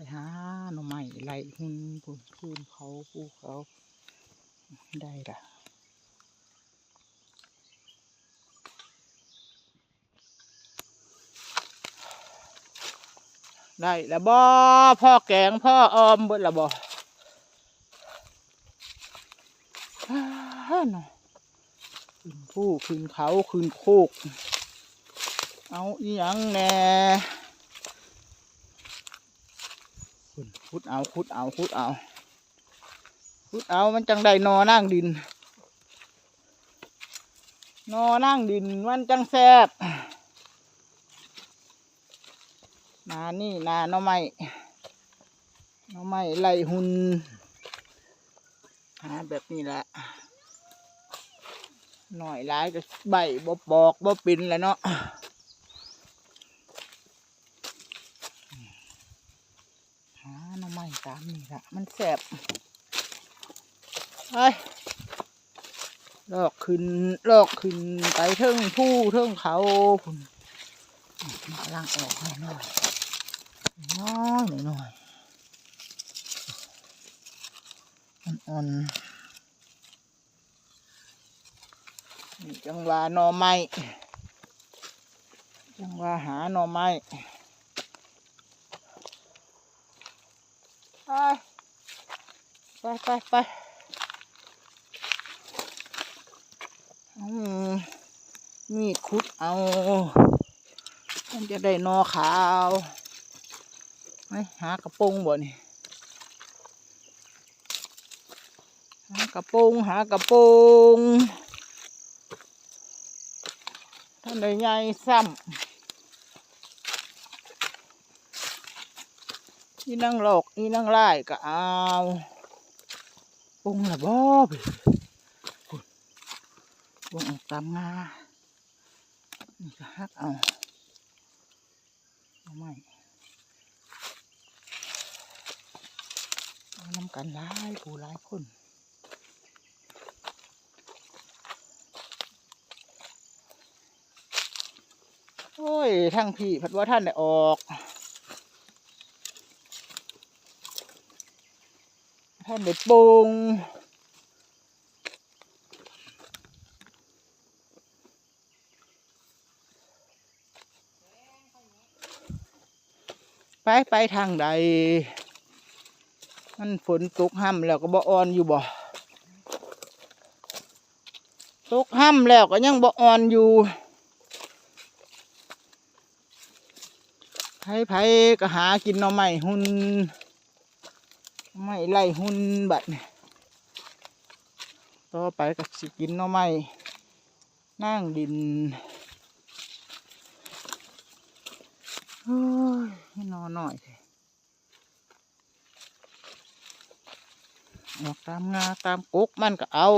ไปหาหน่อไม้ไหลหุ่นพุ่นขึ้นเขาภูเขาได้ละได้ล้วบ่พ่อแกงพ่อออมเบิดละบ่อ้าเนาะขึ้นภูขึ้นเขาขึ้นโคก เอาอีหยังแน่ ขุดขุดเอาขุดเอาขุดเอาขุดเอามันจังได้นอนั่งดิน นอนั่งดินมันจังแซบนานี่นาน่อไม้หน่อไม้ไล่หุนหาแบบนี้แหละหน่อยร้ายก็ใบบ่ปอกบ่ปินแล้วเนาะ หาหน่อไม้ ตามนี่ละมันแสบไปลอกขึ้นลอกขึ้นไปเทิงผู้เทิงเขาพุ่นมาล่างออกหน่อยหน่อยน้อยหน่อยหน่อยอ่อนจังหวะนอไม้จังหวะหาหนอไม้ ไปไปไปอามีดคุดเอามันจะได้นอขาวไปหากระโปรงบ่นี่หากระโปรงหากระโปรงท่านใดใหญ่ซ้ำ อีนั่งหลอกอีนั่งไล่ก็เอาปรุงละบ่ไปปรุงตามงานี่ก็ฮักเอาเอาไม่เอาน้ำกันหลายผู้หลายคนโอ้ยทั้งพี่พัดว่าท่านได้ออก ท่านได้ปงไปไปทางใด มันฝนตกห้ำแล้วก็บ่ออนอยู่บ่ตกห้ำแล้วก็ยังบ่ออนอยู่ไผไผก็หากินหน่อไม้หุ่น ไม่ไล่หุ่นบัดต่อไปก็สิกินน่อไม้นั่งดินโอ้ยให้นอนหน่อยออกตามงาตามกุกมันก็เอา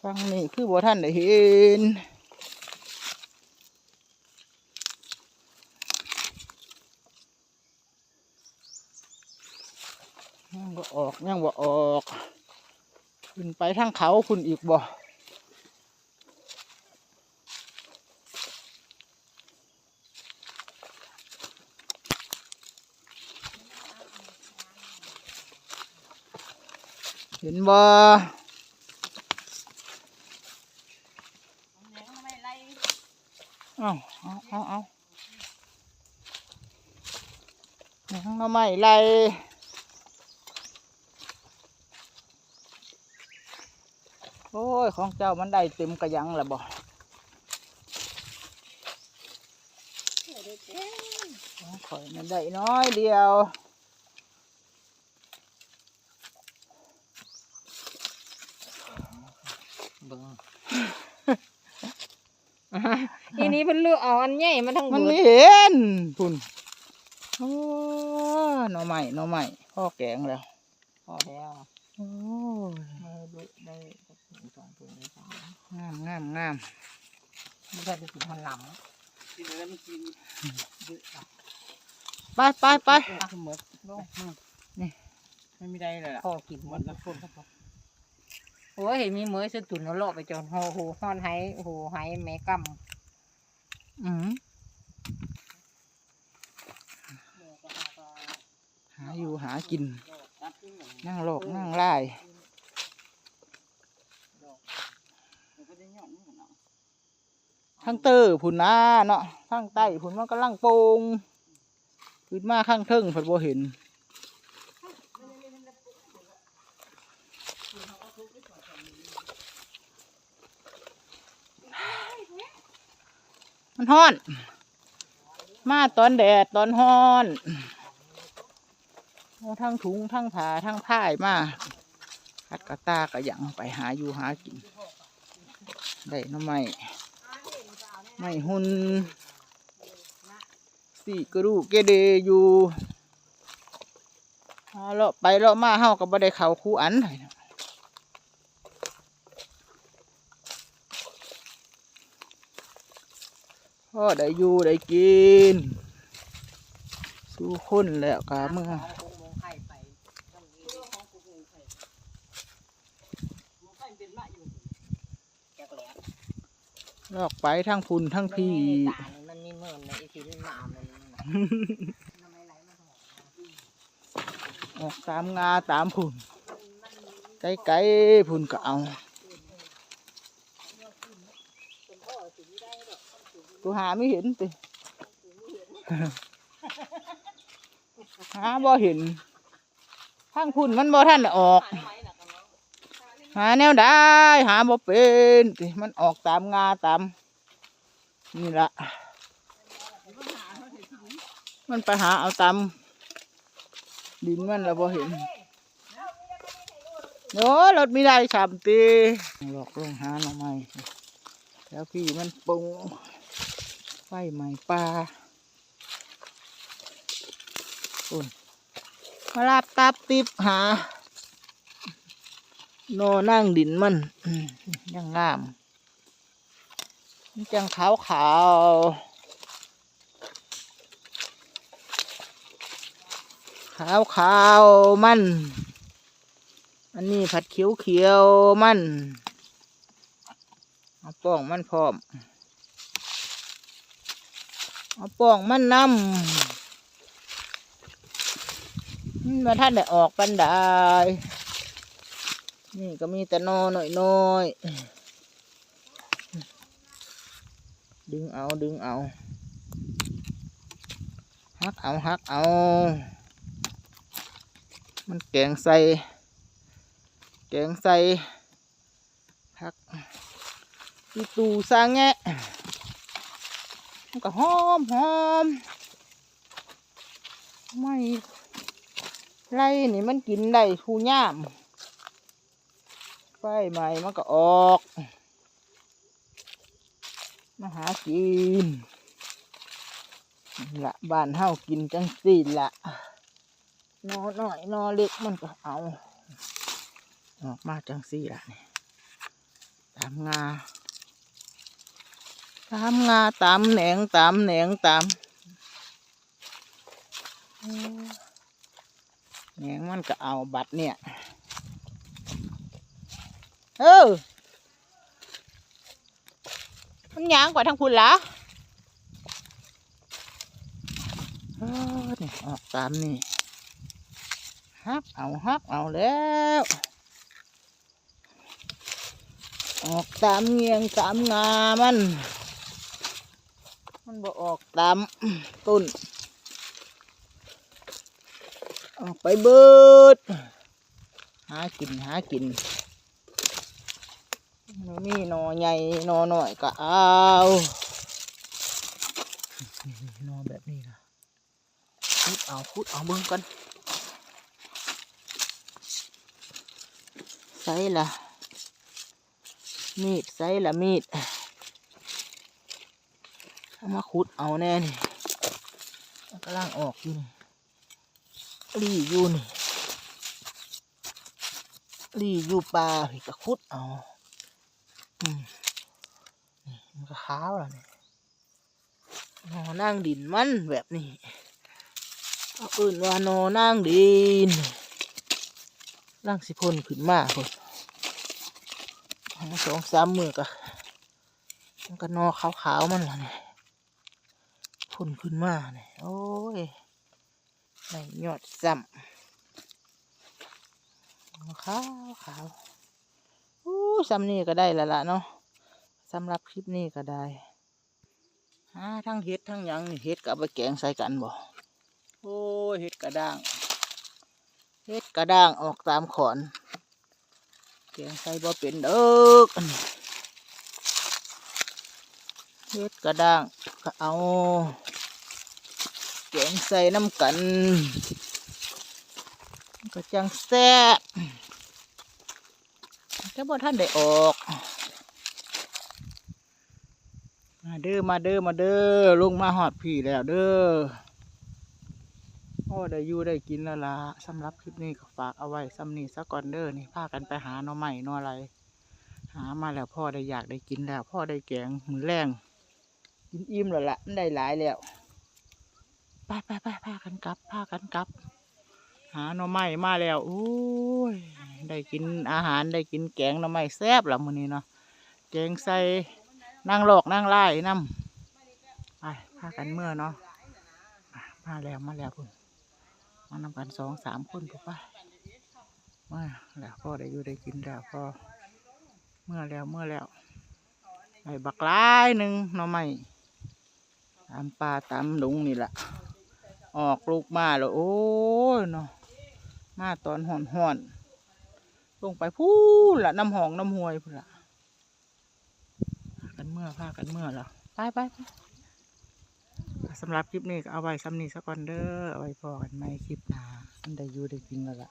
ฟังนี่คือบ่ท่านได้เห็น ยังบ่ออกยังบ่ออกขึ้นไป ทางเขาคุณอีกบ่เห็นบ่เอาเอาเอาเอาแหน่งหน่อไม้ไล่ โอ้ย ของเจ้ามันได้เต็มกระยังแล้วบ่ของข่อยมันได้น้อยเดียวเบิ่งทีนี้เพิ่นเลือกเอาอันใหญ่มาทั้งมันเบิไม่ดเห็นพุ่นโอ้หน่อใหม่หน่อใหม่พ่อแกงแล้วพอแล้วโอ้ยได้ดูได้ สักหนึ่งสองตัวนี้สองงามงามงามไม่ได้ไปกินมันหลำกินแล้วมันกินเยอะอะไปไปไปอะหมดลงนี่ไม่มีได้เลยล่ะพ่อกินหมดแล้วคนครับผมโอ้ยมีเหมยสุดตุนเอาโลกไปจนโหโหฮ้อนไห้โหไห้แม่กำอืมหาอยู่หากิน นั่งโลกนั่งไล่ ทั้งเตอร์ผุนนาเนาะทั้งใต้ผุนมันก็ลังโปงขึ้นมาข้างเทิงเพิ่นบ่เห็นมันฮ้อน มาตอนแดดตอนฮ้อนทั้งถุงทั้งผ้าทั้งผ้ายมาคัดกระตากระยังไปหาอยู่หากิน ได้น้ำไม้ไม่หุนสี่กระดูกเกเดอยู่เลาะไปเลาะมาเฮาก็บ่ได้เขาคูอันเลยพ่อได้อยู่ได้กิน สู้คนแล้วกะเมื่อ ลอกไปทั้งพุ่นทั้งพี่มันมีเมินในอีสินมามันออกตามงาตามพุ่นไกลไกลๆพุ่นก็เอาตัวหาไม่เห็นติหาบ่เห็นทางพุ่นมันบ่ท่านได้ออก หาแนวได้หาบ่เป็นติมันออกตามงาตามนี่ละมันไปหาเอาตามดินมันแล้วบ่เห็นโอ้รถไม่ได้สามตีหลอกลงหาหน่อไม้แล้วพี่มันปุงไฟใหม่ปลาอุ่นมาลาบตับติบหา โนนั่งดินมันยังงามจังขาวขาวขาวขาวมัน อันนี้ผัดเขียวเขียวมันเอาป้องมันพร้อมเอาป้องมันนำมันมาท่านได้ออกปันได นี่ก็มีแต่นอหน่อยน้อยๆดึงเอาดึงเอาฮักเอาฮักเอา มันแกงใส่ แกงใส่ฮักอีตูสางแงะมันก็หอมหอมไม่ไรนี่มันกินได้ทูย่าม ใหม่มันก็ออก มาหากินละบ้านเฮากินจังสี่ละนอหน่อยนอเล็กมันก็เอา ออกมาจังสี่ละนี่ตามงาตามงาตามแหนงตามแหนงตามแหนงมันก็เอาบัดเนี่ย เออมันยางกว่าทางพุ่นละเออนี่ออกตามนี่ฮักเอาฮักเอาแล้ว ออกตามเงียงตามงามัน มันบ่ออกตามต้นออกไปเบิด หากินหากิน มันมีหนอใหญ่หนอหน่อยก็เอาหนอแบบนี้นะคุดเอาคุดเอาเบิ่งกันใส่ละมีดใส่ละมีดเอามาขุดเอาแน่นี่มันกำลังออกอยู่นี่รีอยู่นี่รีอยู่ปลาพี่ก็ขุดเอาอื มันก็ขาวแล้วเนี่ยนอนั่งดินมันแบบนี้เอาอื่นว่านอนั่งดินร่างสิพนขึ้นมาคนสองสามมือกะมันก็นอขาวๆมันละเนี่ยพ่นขึ้นมาเนี่ยโอ้ยในยอดซ้ำขาวขาว ซ้ำนี่ก็ได้และล่ะเนาะสำหรับคลิปนี้ก็ได้ฮาทั้งเห็ดทั้งยังนี่เห็ดกับไปแกงใส่กันบ่โอ้เห็ดกระด้างเห็ดกระด้างออกตามขอนแกงใส่บ่เป็นเด้ออันนี้เฮ็ดกระด้างก็เอาแกงใส่น้ำกันมันก็จังแซ่บ แต่บ่ท่านได้ออก มาเด้อมาเด้อมาเด้อลุงมาหอดพี่แล้วเด้อโอ้ได้อยู่ได้กินแล้วล่ะสำหรับคลิปนี้ก็ฝากเอาไว้ซ้ำนี้ซะก่อนเด้อนี่พากันไปหาหน่อไม้หน่ออะไร หามาแล้วพ่อได้อยากได้กินแล้ว พ่อได้แกงมือแรงกินอิ่มแล้วละมันได้หลายแล้วไปไปไปพากันกลับพากันกลับ หาหน่อไม้มาแล้วโอ้ย ได้กินอาหารได้กินแกงหน่อไม้แซ่บละมื้อนี้เนาะแกงใส่นางหลอกนางไล่น้ำไปพากันเมื่อเนาะมาแล้วมาแล้วพุ่นมานำกันสองสามคนพุ่นไปมาแล้วพ่อได้อยู่ได้กินแล้วพ่อเมื่อแล้วเมื่อแล้วไอ้บักลายหนึ่งหน่อไม้ตามป่าตามดงนี่แหละออกลูกมาแล้วโอ้ยเนาะมาตอนห่อนห่อน ลงไปพูนละน้ำหองน้ำหวยพูนละกันเมื่อพากันเมื่อแล้วไปไปสำหรับคลิปนี้ก็เอาไว้ซ้ำนี้สักก่อนเด้อเอาไว้พอกันในคลิปหน้ามันได้อยู่ได้กินแล้วล่ะ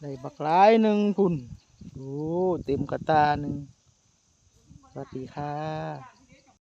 ได้บักหลายหนึ่งพุ่นโอ้เต็มกระตาหนึ่งสวัสดีค่ะ